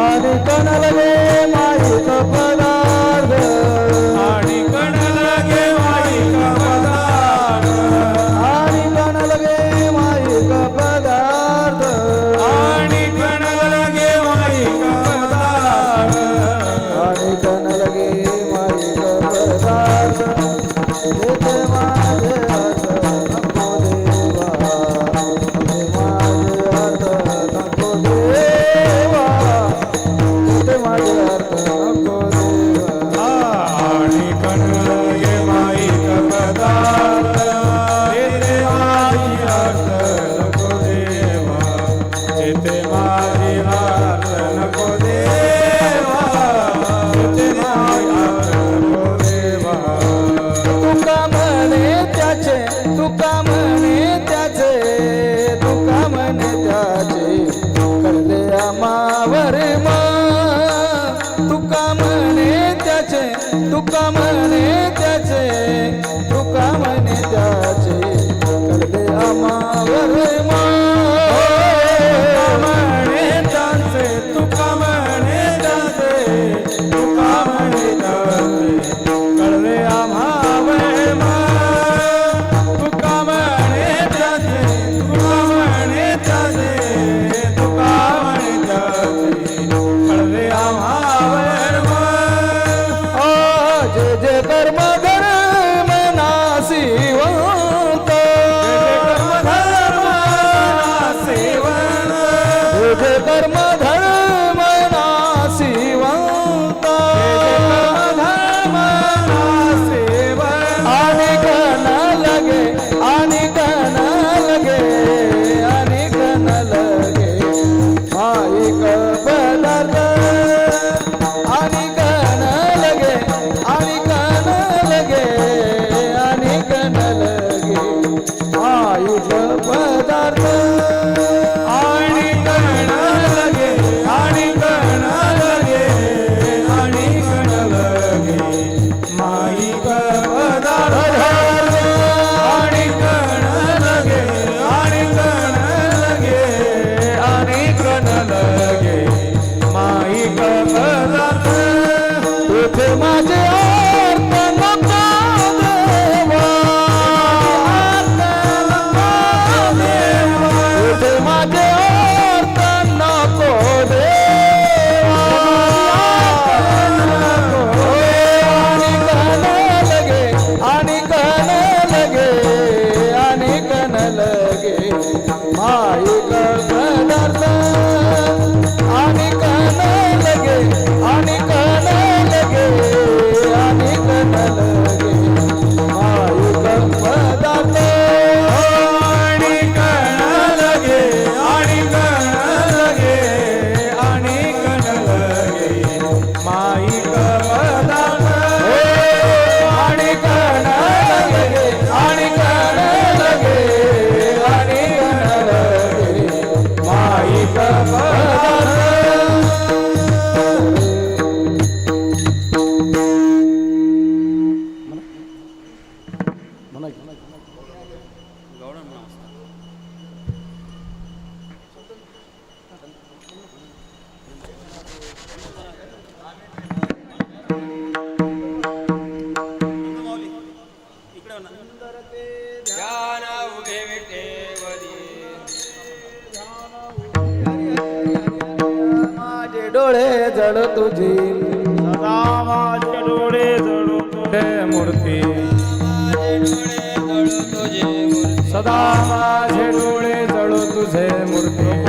ஆடு கணவனே kamu ಕರ್ಮ my dear. Oh.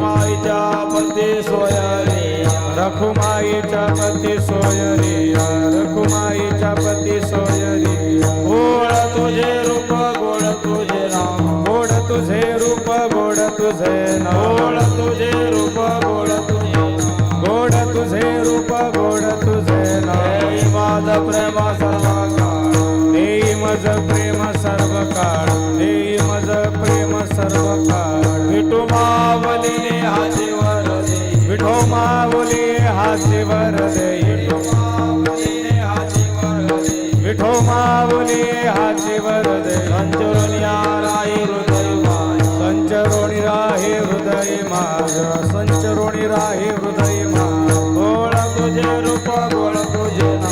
रखुमाईच्या पती सोय रे रखुमाईच्या पती सोय रे रखुमाईच्या पती सोय रे गोड तुझे रूप गोड तुझे नाम. गोड तुझे रूप गोड तुझे नाम. गोड तुझे रूप गोड तुझे गोड तुझे रूप गोड तुझे नाम. माझा प्रेमा सर्वांगा देई माझं प्रेम हाची वर दे विठो माऊली हाची वर दे संचरोणी राही हृदय संचरोणी राही गोळ तुझे रूप गोळ तुझे ना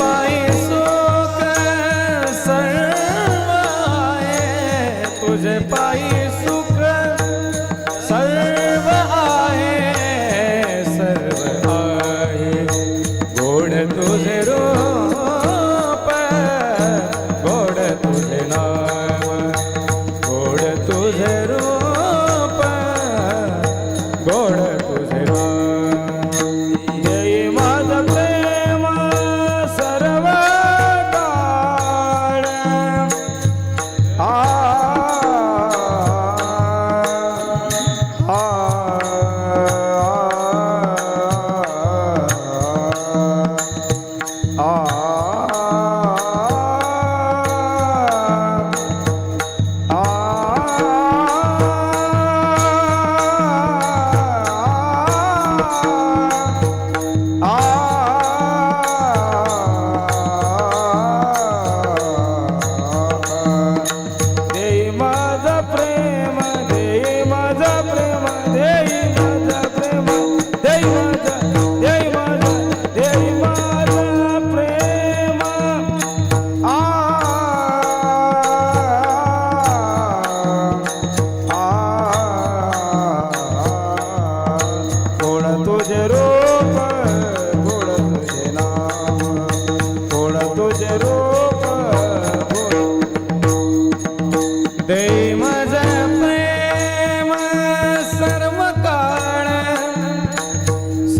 by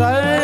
来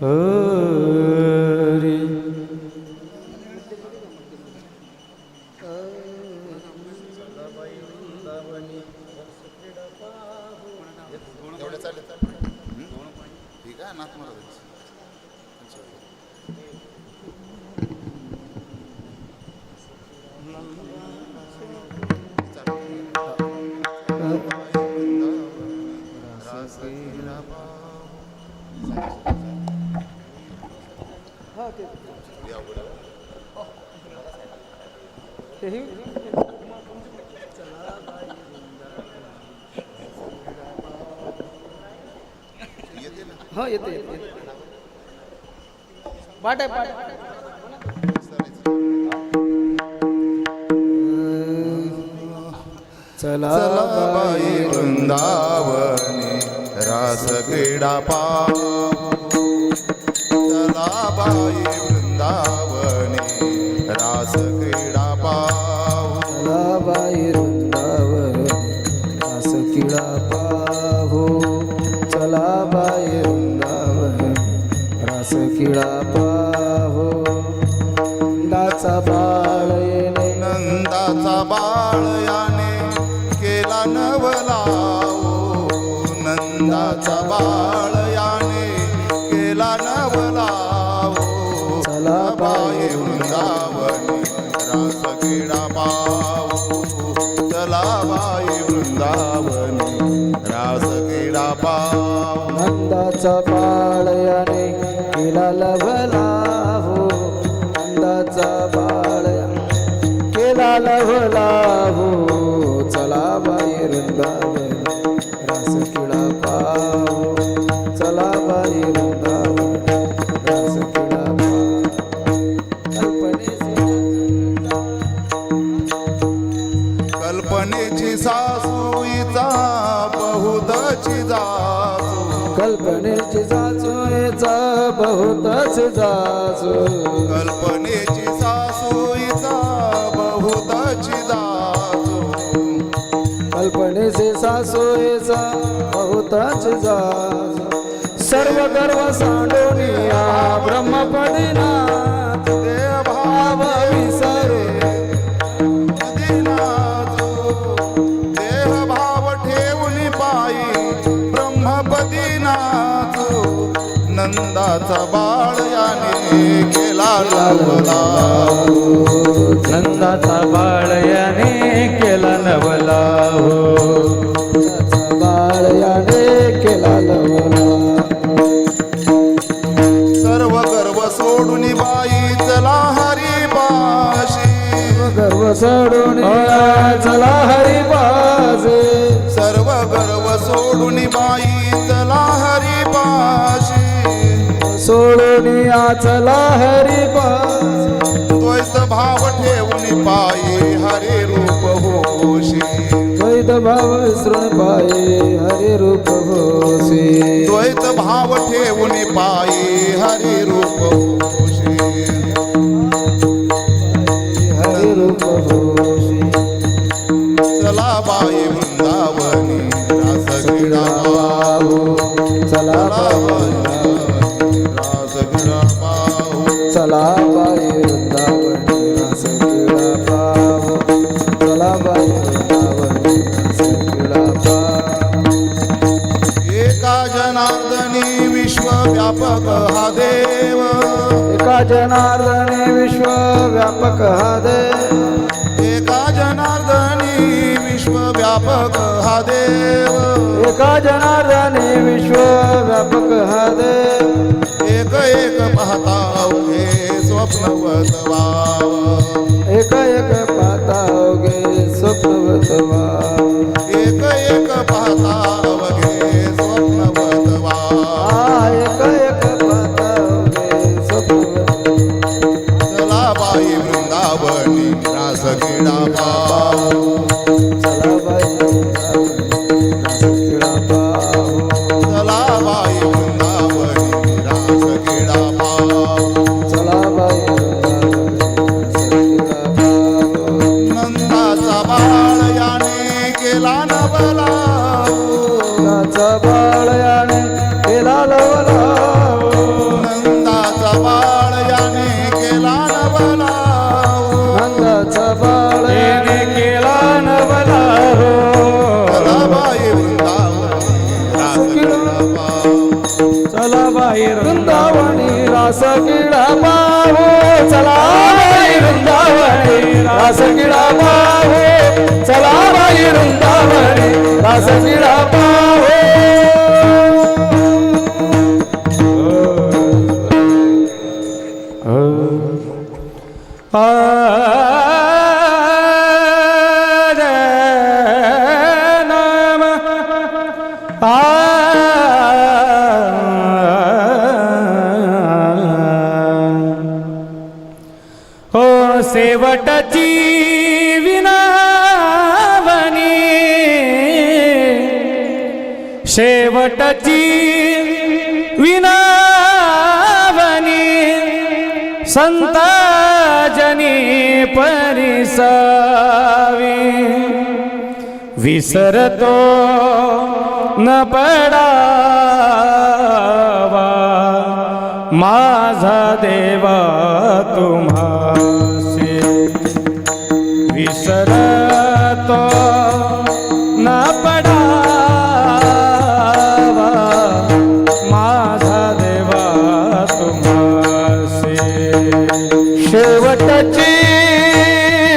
呃。हा येते येते. पाठ आहे पाठ. चला बाई वृंदावनी रास क्रीडा पाहू चला बाई वृंदावनी रास क्रीडा चला बाई रास पाहो. नंदाचा बाळ नंदाचा बाळ याने केला नवला नंदाचा बाळ कल्पनेचे सासोयचा बहुताच जा. सर्व गर्व सांडोनिया ब्रह्मपदिना. केला लावला नंदाचा बाळ याने केला नवला हो त्याचा बाळ याने केला लवला सर्व गर्व सोडून बाई चला हरी पाशी गर्व सोडून चला हरी सोडून चला हरी द्वैत भाव ठेवून पायी हरे रूप होशी. द्वैत भाव विसरून पाये हरी रूप होसी द्वैत भाव ठेवून पायी हरी रूप होशी. हरी रूप चला बाई वृंदावनी चला बाई जनार्दने विश्व व्यापक हादे। एका जनार्दनी विश्वव्यापक हा देव एका जनार्दने विश्व व्यापक हा देव एक एक पाहता स्वप्न स्वप्नवत वाव एक एक बाळयाने केला लवलाव. नंदाचा बाळ याने केला नवला नंदाचा बाळ याने केला नवला हो चला बाई वृंदावनी रास क्रीडा पाहू चला बाहेर वृंदावनी रास किडा पाहू चला बाई वृंदावनी रास किडा पाहू चला बाई वृंदावनी रास किडा पाहू शेवटची विनावनी शेवटची विनावनी संताजनी परिसावी. विसरतो न पडावा. माझा देवा तुम्हा विसरतो न पडावा. माझा देवा तुम्हासे. शेवटची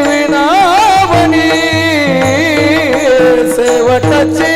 विनावणी शेवटची